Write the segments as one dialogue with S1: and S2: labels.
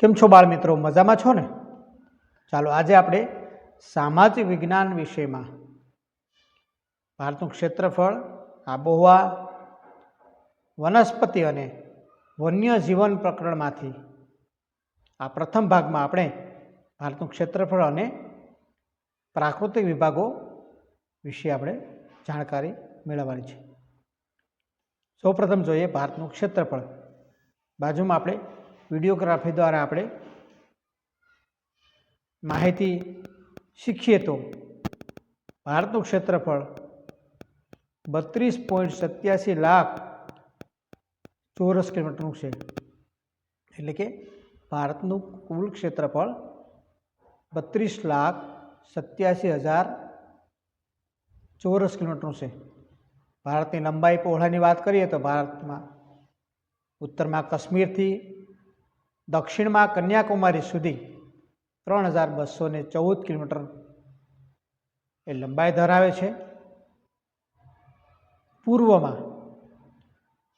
S1: કેમ છો બાળ મિત્રો? મજામાં છો ને? ચાલો આજે આપણે સામાજિક વિજ્ઞાન વિષયમાં ભારતનું ક્ષેત્રફળ, આબોહવા, વનસ્પતિ અને વન્ય જીવન પ્રકરણમાંથી આ પ્રથમ ભાગમાં આપણે ભારતનું ક્ષેત્રફળ અને પ્રાકૃતિક વિભાગો વિશે આપણે જાણકારી મેળવવાની છે. સૌપ્રથમ જોઈએ ભારતનું ક્ષેત્રફળ. બાજુમાં આપણે વિડીયોગ્રાફી દ્વારા આપણે માહિતી શીખીએ તો ભારતનું ક્ષેત્રફળ બત્રીસ પોઈન્ટ સત્યાસી લાખ ચોરસ કિલોમીટરનું છે. એટલે કે ભારતનું કુલ ક્ષેત્રફળ બત્રીસ લાખ સત્યાસી હજાર ચોરસ કિલોમીટરનું છે. ભારતની લંબાઈ પહોળાની વાત કરીએ તો ભારતમાં ઉત્તરમાં કાશ્મીરથી દક્ષિણમાં કન્યાકુમારી સુધી ત્રણ હજાર બસો ને ચૌદ કિલોમીટર એ લંબાઈ ધરાવે છે. પૂર્વમાં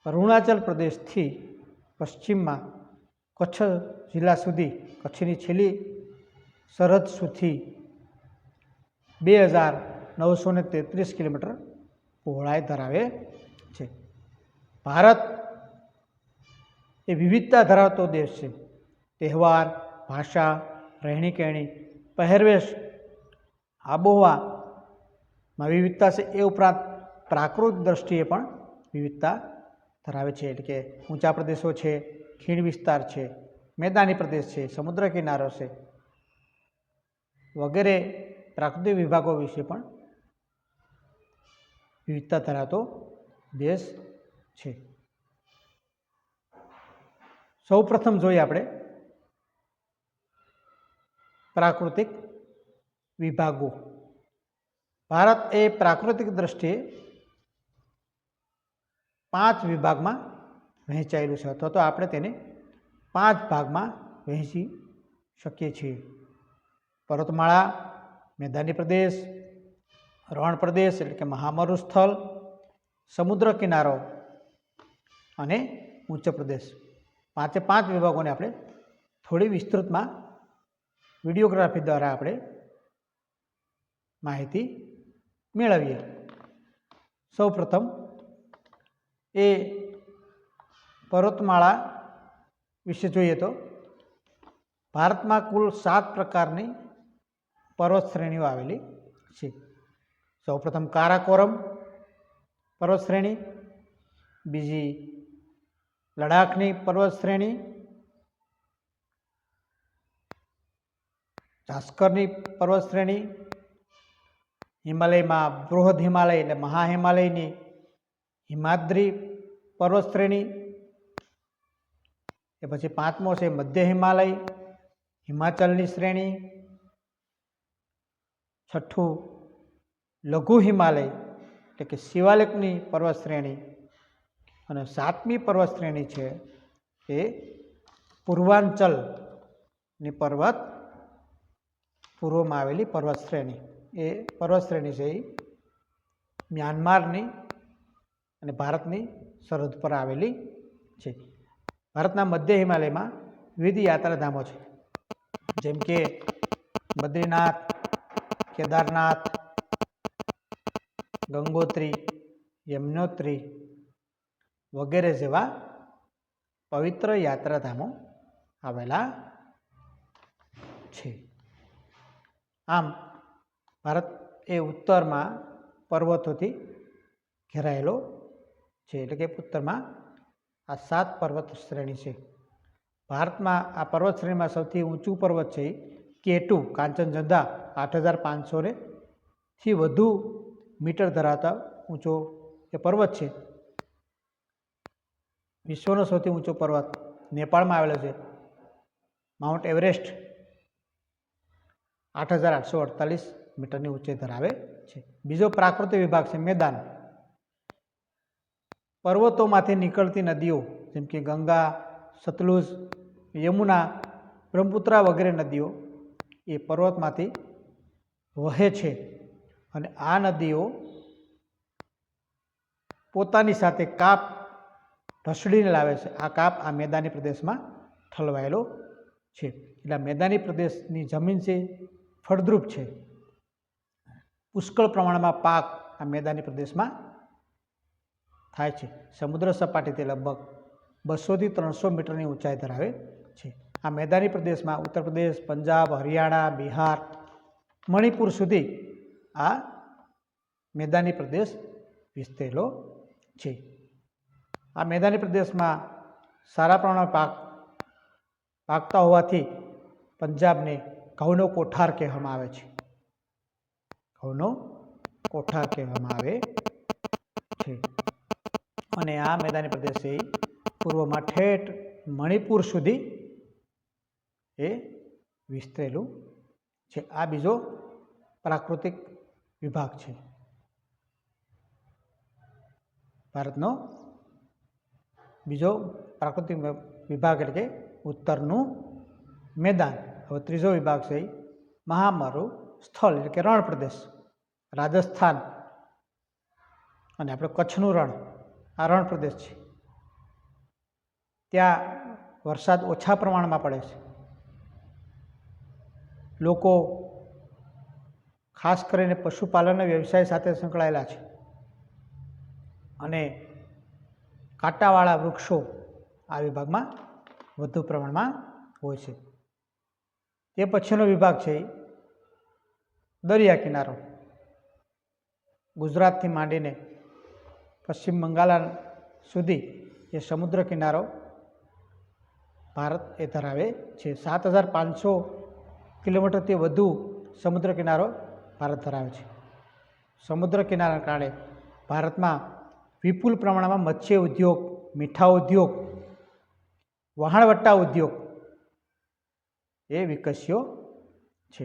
S1: અરુણાચલ પ્રદેશથી પશ્ચિમમાં કચ્છ જિલ્લા સુધી, કચ્છની છેલ્લી સરહદ સુધી બે હજાર નવસો ને તેત્રીસ કિલોમીટર પહોળાઈ ધરાવે છે. ભારત એ વિવિધતા ધરાવતો દેશ છે. તહેવાર, ભાષા, રહેણીકહેણી, પહેરવેશ આબોહવામાં વિવિધતા છે એ ઉપરાંત પ્રાકૃત દ્રષ્ટિએ પણ વિવિધતા ધરાવે છે. એટલે કે ઊંચા પ્રદેશો છે, ખીણ વિસ્તાર છે, મેદાની પ્રદેશ છે, સમુદ્ર કિનારો છે વગેરે પ્રાકૃતિક વિભાગો વિશે પણ વિવિધતા ધરાવતો દેશ છે. સૌ પ્રથમ જોઈએ આપણે પ્રાકૃતિક વિભાગો. ભારત એ પ્રાકૃતિક દ્રષ્ટિએ પાંચ વિભાગમાં વહેંચાયેલું છે. અથવા તો આપણે તેને પાંચ ભાગમાં વહેંચી શકીએ છીએ. પર્વતમાળા, મેદાની પ્રદેશ, રણ પ્રદેશ એટલે કે મહામરુસ્થળ સમુદ્ર કિનારો અને ઉચ્ચ પ્રદેશ. પાંચે પાંચ વિભાગોને આપણે થોડી વિસ્તૃતમાં વિડીયોગ્રાફી દ્વારા આપણે માહિતી મેળવીએ. સૌ પ્રથમ એ પર્વતમાળા વિશે જોઈએ તો ભારતમાં કુલ સાત પ્રકારની પર્વત શ્રેણીઓ આવેલી છે. સૌપ્રથમ કારાકોરમ પર્વત શ્રેણી, બીજી લડાખની પર્વત શ્રેણી જાસ્કરની પર્વત શ્રેણી હિમાલયમાં બૃહદ હિમાલય એટલે મહા હિમાલયની હિમાદ્રી પર્વત શ્રેણી એ પછી પાંચમો છે મધ્ય હિમાલય, હિમાચલની શ્રેણી, છઠ્ઠું લઘુ હિમાલય એટલે કે શિવાલિકની પર્વત શ્રેણી અને સાતમી પર્વત શ્રેણી છે એ પૂર્વાંચલની પર્વત પૂર્વમાં આવેલી પર્વત શ્રેણી. એ પર્વત શ્રેણી છે એ મ્યાનમારની અને ભારતની સરહદ પર આવેલી છે. ભારતના મધ્ય હિમાલયમાં વિવિધ યાત્રાધામો છે. જેમ કે બદ્રીનાથ, કેદારનાથ, ગંગોત્રી, યમનોત્રી વગેરે જેવા પવિત્ર યાત્રાધામો આવેલા છે. આમ ભારત એ ઉત્તરમાં પર્વતોથી ઘેરાયેલો છે, એટલે કે ઉત્તરમાં આ સાત પર્વત શ્રેણી છે. ભારતમાં આ પર્વત શ્રેણીમાં સૌથી ઊંચું પર્વત છે કેટુ કાંચનજંધા આઠ હજાર પાંચસો ને થી વધુ મીટર ધરાવતા ઊંચો એ પર્વત છે. વિશ્વનો સૌથી ઊંચો પર્વત નેપાળમાં આવેલો છે. માઉન્ટ એવરેસ્ટ આઠ હજાર આઠસો અડતાલીસ મીટરની ઊંચાઈ ધરાવે છે. બીજો પ્રાકૃતિક વિભાગ છે મેદાન. પર્વતોમાંથી નીકળતી નદીઓ જેમ કે ગંગા, સતલુજ, યમુના, બ્રહ્મપુત્રા વગેરે નદીઓ એ પર્વતમાંથી વહે છે અને આ નદીઓ પોતાની સાથે કાપ ઢસડીને લાવે છે. આ કાપ આ મેદાની પ્રદેશમાં ઠલવાયેલો છે. એટલે મેદાની પ્રદેશની જમીન છે ફળદ્રુપ છે. પુષ્કળ પ્રમાણમાં પાક આ મેદાની પ્રદેશમાં થાય છે. સમુદ્ર સપાટી તે લગભગ બસોથી ત્રણસો મીટરની ઊંચાઈ ધરાવે છે. આ મેદાની પ્રદેશમાં ઉત્તર પ્રદેશ, પંજાબ, હરિયાણા, બિહાર, મણિપુર સુધી આ મેદાની પ્રદેશ વિસ્તરેલો છે. આ મેદાની પ્રદેશમાં સારા પ્રમાણમાં પાક પાકતા હોવાથી પંજાબને ઘઉંનો કોઠાર કહેવામાં આવે છે. ઘઉંનો કોઠાર કહેવામાં આવે છે. અને આ મેદાની પ્રદેશ એ પૂર્વમાં ઠેઠ મણિપુર સુધી એ વિસ્તરેલું છે. આ બીજો પ્રાકૃતિક વિભાગ છે. ભારતનો બીજો પ્રાકૃતિક વિભાગ એટલે કે ઉત્તરનું મેદાન. હવે ત્રીજો વિભાગ છે મહામરુ સ્થળ એટલે કે રણ પ્રદેશ રાજસ્થાન અને આપણે કચ્છનું રણ. આ રણ પ્રદેશ છે. ત્યાં વરસાદ ઓછા પ્રમાણમાં પડે છે. લોકો ખાસ કરીને પશુપાલનના વ્યવસાય સાથે સંકળાયેલા છે. અને કાંટાવાળા વૃક્ષો આ વિભાગમાં વધુ પ્રમાણમાં હોય છે. તે પછીનો વિભાગ છે દરિયા કિનારો. ગુજરાતથી માંડીને પશ્ચિમ બંગાળ સુધી એ સમુદ્ર કિનારો ભારત એ ધરાવે છે. સાત હજાર પાંચસો કિલોમીટરથી વધુ સમુદ્ર કિનારો ભારત ધરાવે છે. સમુદ્ર કિનારાના કારણે ભારતમાં વિપુલ પ્રમાણમાં મત્સ્ય ઉદ્યોગ, મીઠા ઉદ્યોગ વહાણવટ્ટા ઉદ્યોગ એ વિકસ્યો છે.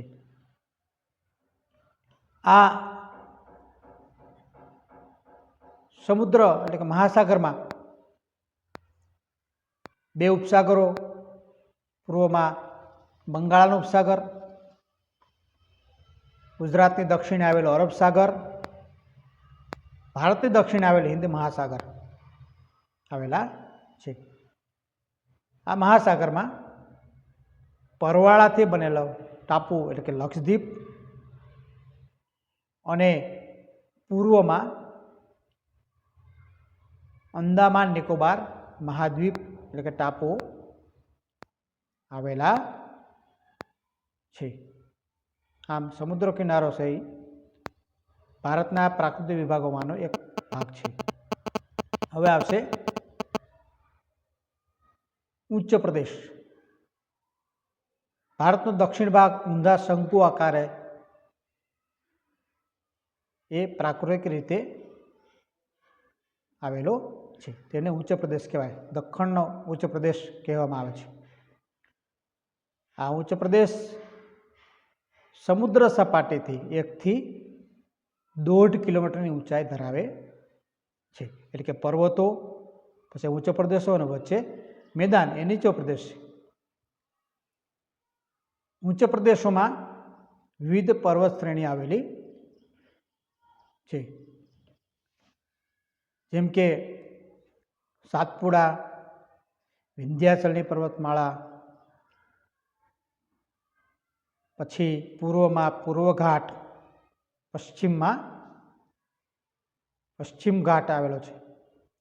S1: આ સમુદ્ર એટલે કે મહાસાગરમાં બે ઉપસાગરો, પૂર્વમાં બંગાળનો ઉપસાગર, ગુજરાતની દક્ષિણે આવેલો અરબ સાગર, ભારતની દક્ષિણે આવેલ હિન્દ મહાસાગર આવેલા છે. આ મહાસાગરમાં પરવાળાથી બનેલો ટાપુ એટલે કે લક્ષદ્વીપ અને પૂર્વમાં અંદામાન નિકોબાર મહાદ્વીપ એટલે કે ટાપુ આવેલા છે. આમ સમુદ્ર કિનારો છે ભારતના પ્રાકૃતિક વિભાગોમાંનો એક ભાગ છે. હવે આવશે ઉચ્ચ પ્રદેશ. ભારતનો દક્ષિણ ભાગ ઊંધા શંકુ આકારે એ પ્રાકૃતિક રીતે આવેલો છે. તેને ઉચ્ચ પ્રદેશ કહેવાય. દખણનો ઉચ્ચ પ્રદેશ કહેવામાં આવે છે. આ ઉચ્ચ પ્રદેશ સમુદ્ર સપાટીથી એકથી દોઢ કિલોમીટરની ઊંચાઈ ધરાવે છે. એટલે કે પર્વતો, પછી ઉચ્ચ પ્રદેશો અને વચ્ચે મેદાન એ નીચો પ્રદેશ છે ઊંચ પ્રદેશોમાં વિવિધ પર્વત શ્રેણી આવેલી છે. જેમ કે સાતપુડા, વિંધ્યાચલની પર્વતમાળા, પછી પૂર્વમાં પૂર્વઘાટ, પશ્ચિમમાં પશ્ચિમ ઘાટ આવેલો છે.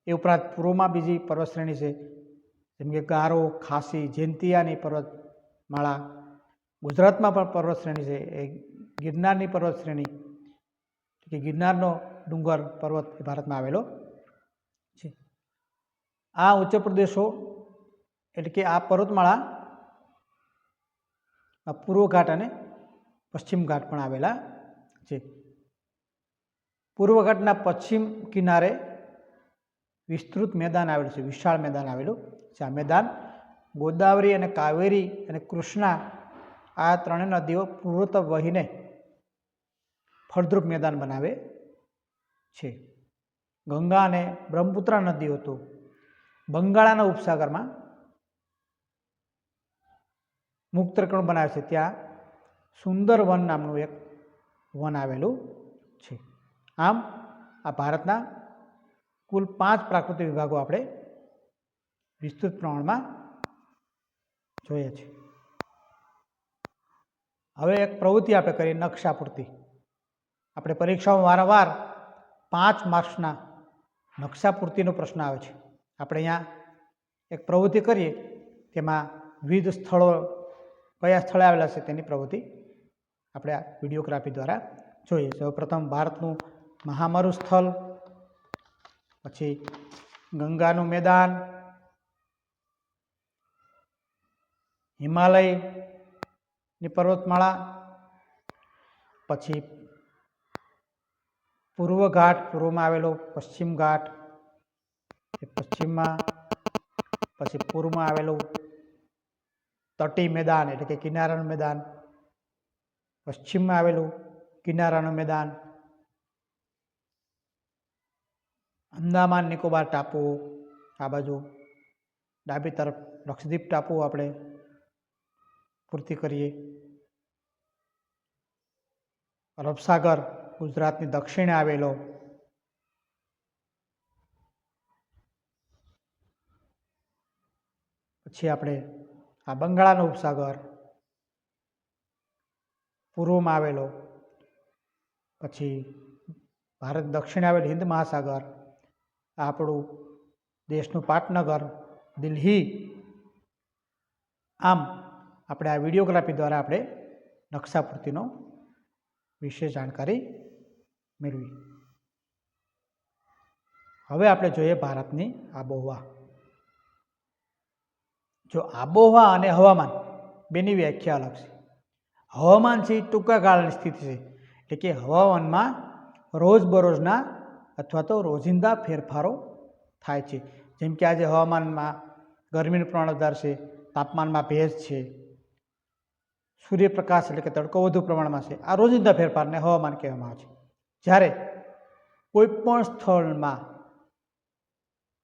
S1: એ ઉપરાંત પૂર્વમાં બીજી પર્વત શ્રેણી છે, જેમ કે ગારો, ખાસી, જયંતિયાની પર્વતમાળા ગુજરાતમાં પણ પર્વત શ્રેણી છે. એ ગિરનારની પર્વત શ્રેણી કે ગિરનારનો ડુંગર પર્વત એ ભારતમાં આવેલો છે. આ ઉચ્ચ પ્રદેશો એટલે કે આ પર્વતમાળા પૂર્વ ઘાટ અને પશ્ચિમ ઘાટ પણ આવેલા છે. પૂર્વ ઘાટના પશ્ચિમ કિનારે વિસ્તૃત મેદાન આવેલું છે. વિશાળ મેદાન આવેલું છે. આ મેદાન ગોદાવરી અને કાવેરી અને કૃષ્ણા આ ત્રણેય નદીઓ પૂર્વત વહીને ફળદ્રુપ મેદાન બનાવે છે. ગંગા અને બ્રહ્મપુત્રા નદીઓ તો બંગાળાના ઉપસાગરમાં મુક્તકણ બનાવે છે. ત્યાં સુંદર વન નામનું એક વન આવેલું છે. આમ, આ ભારતના કુલ પાંચ પ્રાકૃતિક વિભાગો આપણે વિસ્તૃત પ્રમાણમાં જોઈએ છે. હવે એક પ્રવૃત્તિ આપણે કરીએ નકશા પૂરતી આપણે પરીક્ષાઓ વારંવાર પાંચ માર્ક્સના નકશા પૂરતીનો પ્રશ્ન આવે છે. આપણે અહીંયા એક પ્રવૃત્તિ કરીએ, તેમાં વિવિધ સ્થળો કયા સ્થળે આવેલા છે તેની પ્રવૃત્તિ આપણે આ વિડીયોગ્રાફી દ્વારા જોઈએ સૌપ્રથમ ભારતનું મહામારું સ્થળ, પછી ગંગાનું મેદાન હિમાલયની પર્વતમાળા, પછી પૂર્વ ઘાટ, પૂર્વમાં આવેલો પશ્ચિમ ઘાટ પશ્ચિમમાં, પછી પૂર્વમાં આવેલું તટી મેદાન એટલે કે કિનારાનું મેદાન, પશ્ચિમમાં આવેલું કિનારાનું મેદાન, અંદામાન નિકોબાર ટાપુ આ બાજુ ડાબી તરફ લક્ષદ્વીપ ટાપુ આપણે પૂર્તિ કરીએ. અરબસાગર ગુજરાતની દક્ષિણે આવેલો. પછી આપણે આ બંગાળાનો ઉપસાગર, પૂર્વમાં આવેલો. પછી ભારત દક્ષિણે આવેલ હિન્દ મહાસાગર આપણું દેશનું પાટનગર, દિલ્હી. આમ આપણે આ વિડીયોગ્રાફી દ્વારા આપણે નકશાપૂર્તિનો વિશે જાણકારી મેળવી. હવે આપણે જોઈએ ભારતની આબોહવા. જો આબોહવા અને હવામાન બેની વ્યાખ્યા અલગ છે. હવામાન છે ટૂંકા ગાળાની સ્થિતિ છે. એટલે કે હવામાનમાં રોજબરોજના અથવા તો રોજિંદા ફેરફારો થાય છે. જેમ કે આજે હવામાનમાં ગરમીનું પ્રમાણ વધારશે, તાપમાનમાં ભેજ છે સૂર્યપ્રકાશ એટલે કે તડકો વધુ પ્રમાણમાં છે. આ રોજિંદા ફેરફારને હવામાન કહેવામાં આવે છે. જ્યારે કોઈ પણ સ્થળમાં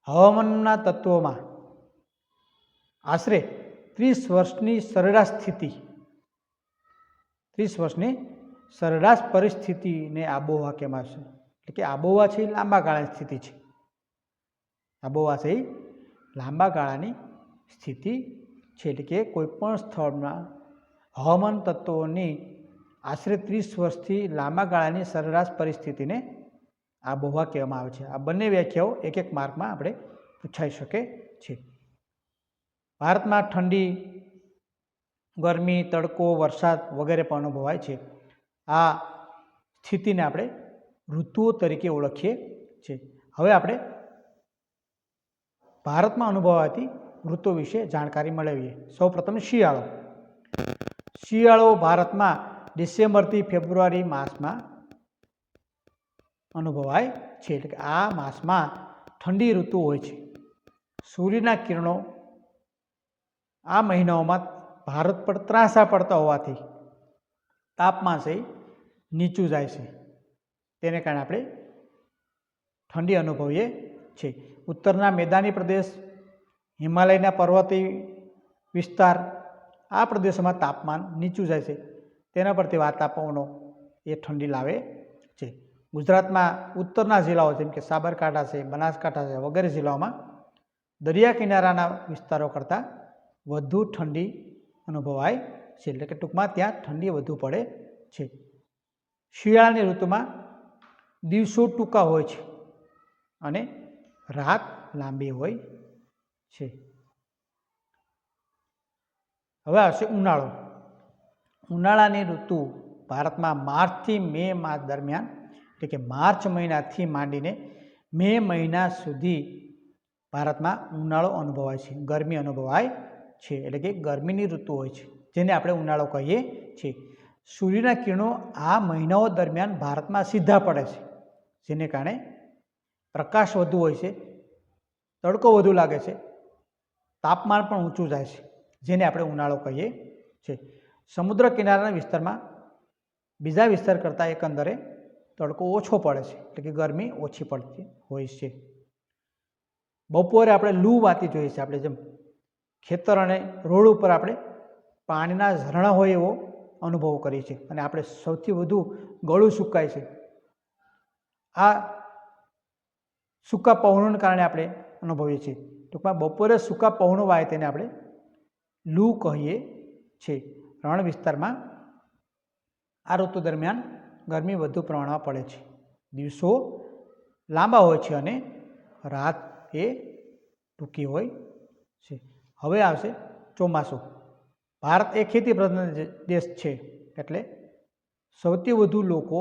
S1: હવામાનના તત્વોમાં આશરે ત્રીસ વર્ષની સરેરાશ સ્થિતિ, ત્રીસ વર્ષની સરેરાશ પરિસ્થિતિને આબોહવા કહેવામાં આવે છે. એટલે કે આબોહવા છે એ લાંબા ગાળાની સ્થિતિ છે. આબોહવા છે એ લાંબા ગાળાની સ્થિતિ છે. એટલે કે કોઈપણ સ્થળમાં હવામાન તત્વોની આશરે ત્રીસ વર્ષથી લાંબા ગાળાની સરેરાશ પરિસ્થિતિને આબોહવા કહેવામાં આવે છે. આ બંને વ્યાખ્યાઓ એક એક માર્કમાં આપણે પૂછાઈ શકે છે. ભારતમાં ઠંડી, ગરમી, તડકો, વરસાદ વગેરે પણ અનુભવાય છે. આ સ્થિતિને આપણે ઋતુઓ તરીકે ઓળખીએ છીએ. હવે આપણે ભારતમાં અનુભવાતી ઋતુ વિશે જાણકારી મેળવીએ. સૌપ્રથમ શિયાળો. શિયાળો ભારતમાં ડિસેમ્બરથી ફેબ્રુઆરી માસમાં અનુભવાય છે. એટલે કે આ માસમાં ઠંડી ઋતુ હોય છે. સૂર્યના કિરણો આ મહિનાઓમાં ભારત પર ત્રાસા પડતા હોવાથી તાપમાન છે નીચું જાય છે. તેને કારણે આપણે ઠંડી અનુભવીએ છીએ ઉત્તરના મેદાની પ્રદેશ, હિમાલયના પર્વતી વિસ્તાર આ પ્રદેશોમાં તાપમાન નીચું જાય છે. તેના પરથી વાતાવરણો એ ઠંડી લાવે છે. ગુજરાતમાં ઉત્તરના જિલ્લાઓ જેમ કે સાબરકાંઠા છે, બનાસકાંઠા છે વગેરે જિલ્લાઓમાં દરિયા કિનારાના વિસ્તારો કરતાં વધુ ઠંડી અનુભવાય છે. એટલે કે ટૂંકમાં ત્યાં ઠંડી વધુ પડે છે. શિયાળાની ઋતુમાં દિવસો ટૂંકા હોય છે અને રાત લાંબી હોય છે. હવે આવશે ઉનાળો. ઉનાળાની ઋતુ ભારતમાં માર્ચથી મે માસ દરમિયાન, એટલે કે માર્ચ મહિનાથી માંડીને મે મહિના સુધી ભારતમાં ઉનાળો અનુભવાય છે, ગરમી અનુભવાય છે, એટલે કે ગરમીની ઋતુ હોય છે, જેને આપણે ઉનાળો કહીએ છીએ. સૂર્યના કિરણો આ મહિનાઓ દરમિયાન ભારતમાં સીધા પડે છે, જેને કારણે પ્રકાશ વધુ હોય છે, તડકો વધુ લાગે છે, તાપમાન પણ ઊંચું જાય છે. જેને આપણે ઉનાળો કહીએ છીએ. સમુદ્ર કિનારાના વિસ્તારમાં બીજા વિસ્તાર કરતાં એકંદરે તડકો ઓછો પડે છે, એટલે કે ગરમી ઓછી પડતી હોય છે. બપોરે આપણે લૂ વાતી જોઈએ છે, આપણે જેમ ખેતર અને રોડ ઉપર આપણે પાણીના ઝરણા હોય એવો અનુભવ કરીએ છીએ. અને આપણે સૌથી વધુ ગળું સુકાય છે. આ સૂકા પવનોને કારણે આપણે અનુભવીએ છીએ. ટૂંકમાં બપોરે સૂકા પવનો વાય તેને આપણે લૂ કહીએ છે રણ વિસ્તારમાં આ ઋતુ દરમિયાન ગરમી વધુ પ્રમાણમાં પડે છે. દિવસો લાંબા હોય છે અને રાત એ ટૂંકી હોય છે. હવે આવશે ચોમાસું. ભારત એ ખેતી પ્રધાન દેશ છે એટલે સૌથી વધુ લોકો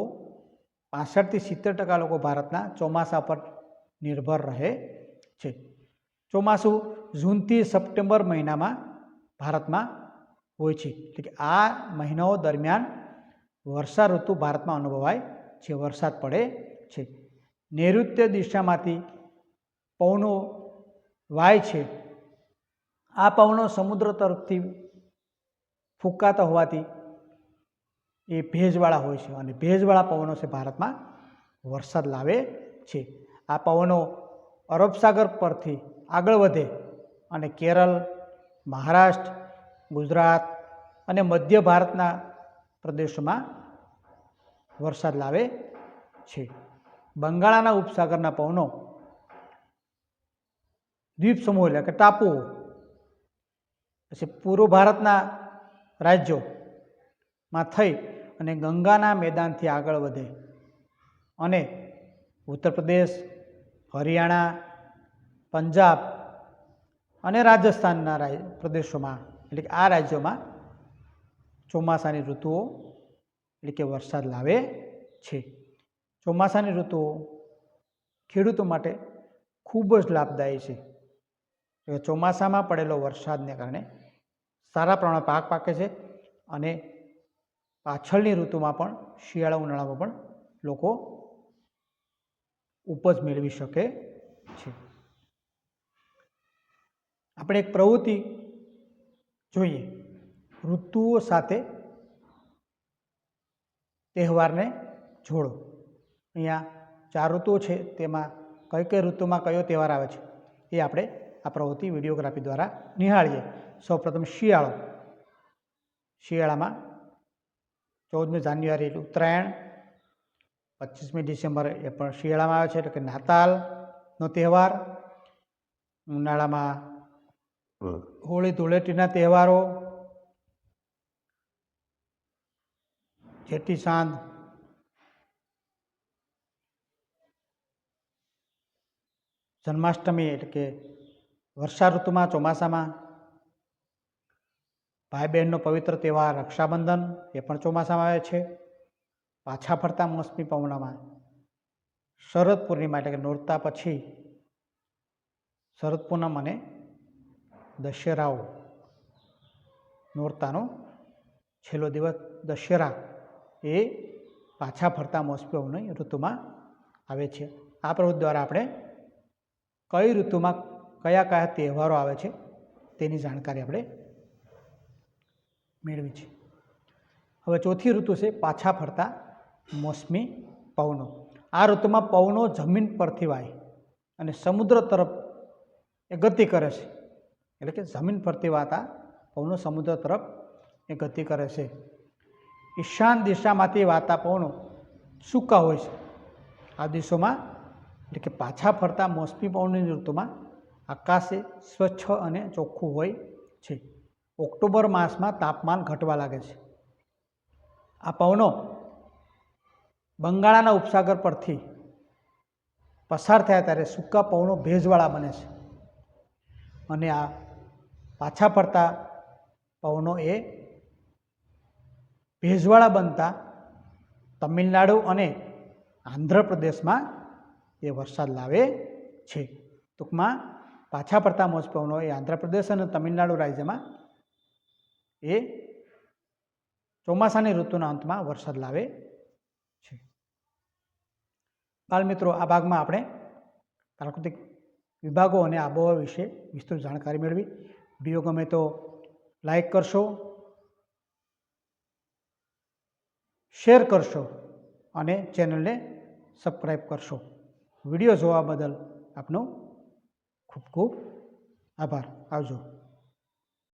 S1: પાસઠથી સિત્તેર ટકા લોકો ભારતના ચોમાસા પર નિર્ભર રહે છે. ચોમાસું જૂનથી સપ્ટેમ્બર મહિનામાં ભારતમાં હોય છે. એટલે કે આ મહિનાઓ દરમિયાન વર્ષા ઋતુ ભારતમાં અનુભવાય છે. વરસાદ પડે છે. નૈઋત્ય દિશામાંથી પવનો વાય છે. આ પવનો સમુદ્ર તરફથી ફૂંકાતા હોવાથી એ ભેજવાળા હોય છે અને ભેજવાળા પવનો છે ભારતમાં વરસાદ લાવે છે. આ પવનો અરબ સાગર પરથી આગળ વધે અને કેરળ મહારાષ્ટ્ર, ગુજરાત અને મધ્ય ભારતના પ્રદેશોમાં વરસાદ લાવે છે. બંગાળાના ઉપસાગરના પવનો દ્વીપ સમૂહ એટલે કે ટાપુઓ પછી પૂર્વ ભારતના રાજ્યોમાં થઈ અને ગંગાના મેદાનથી આગળ વધે અને ઉત્તર પ્રદેશ, હરિયાણા, પંજાબ અને રાજસ્થાનના રાજ પ્રદેશોમાં, એટલે કે આ રાજ્યોમાં ચોમાસાની ઋતુઓ, એટલે કે વરસાદ લાવે છે. ચોમાસાની ઋતુઓ ખેડૂતો માટે ખૂબ જ લાભદાયી છે. ચોમાસામાં પડેલો વરસાદને કારણે સારા પ્રમાણમાં પાક પાકે છે અને પાછળની ઋતુમાં પણ શિયાળા ઉનાળામાં પણ લોકો ઉપજ મેળવી શકે છે. આપણે એક પ્રવૃત્તિ જોઈએ. ઋતુઓ સાથે તહેવારને જોડો. અહીંયા ચાર ઋતુઓ છે, તેમાં કઈ કઈ ઋતુમાં કયો તહેવાર આવે છે, એ આપણે આ પ્રવૃત્તિ વિડીયોગ્રાફી દ્વારા નિહાળીએ. સૌપ્રથમ શિયાળો. શિયાળામાં ચૌદમી જાન્યુઆરી એટલે ઉત્તરાયણ પચીસમી ડિસેમ્બર એ પણ શિયાળામાં આવે છે, એટલે કે નાતાલનો તહેવાર. ઉનાળામાં હોળી ધૂળેટીના તહેવારો, જેઠી સાંજ, જન્માષ્ટમી એટલે કે વર્ષા ઋતુમાં ચોમાસામાં ભાઈ બહેનનો પવિત્ર તહેવાર રક્ષાબંધન એ પણ ચોમાસામાં આવે છે. પાછા ફરતા મોસમી પવનમાં શરદ પૂર્ણિમા એટલે કે નોરતા પછી શરદ પૂનમ અને દશેરાઓ નોરતાનો છેલ્લો દિવસ દશેરા એ પાછા ફરતા મોસમી પવનની ઋતુમાં આવે છે. આ પ્રવૃત્તિ દ્વારા આપણે કઈ ઋતુમાં કયા કયા તહેવારો આવે છે તેની જાણકારી આપણે મેળવી છે. હવે ચોથી ઋતુ છે પાછા ફરતા મોસમી પવનો. આ ઋતુમાં પવનો જમીન પરથી વાય અને સમુદ્ર તરફ એ ગતિ કરે છે. એટલે કે જમીન ફરતી વાતા પવનો સમુદ્ર તરફ એ ગતિ કરે છે. ઈશાન દિશામાંથી વાતા પવનો સૂકા હોય છે. આ દિવસોમાં એટલે કે પાછા ફરતા મોસમી પવનની ઋતુમાં આકાશે સ્વચ્છ અને ચોખ્ખું હોય છે. ઓક્ટોબર માસમાં તાપમાન ઘટવા લાગે છે. આ પવનો બંગાળાના ઉપસાગર પરથી પસાર થયા ત્યારે સૂકા પવનો ભેજવાળા બને છે. અને આ પાછા ફરતા પવનો એ ભેજવાળા બનતા તમિલનાડુ અને આંધ્રપ્રદેશમાં એ વરસાદ લાવે છે. ટૂંકમાં પાછા ફરતા મોજ પવનો એ આંધ્રપ્રદેશ અને તમિલનાડુ રાજ્યમાં એ ચોમાસાની ઋતુના અંતમાં વરસાદ લાવે છે. બાળમિત્રો આ ભાગમાં આપણે પ્રાકૃતિક વિભાગો અને આબોહવા વિશે વિસ્તૃત જાણકારી મેળવી. વીડિયો ગમે તો લાઈક કરશો, શેર કરશો અને ચેનલને સબસ્ક્રાઈબ કરશો. વીડિયો જોવા બદલ આપનો ખૂબ ખૂબ આભાર. આવજો.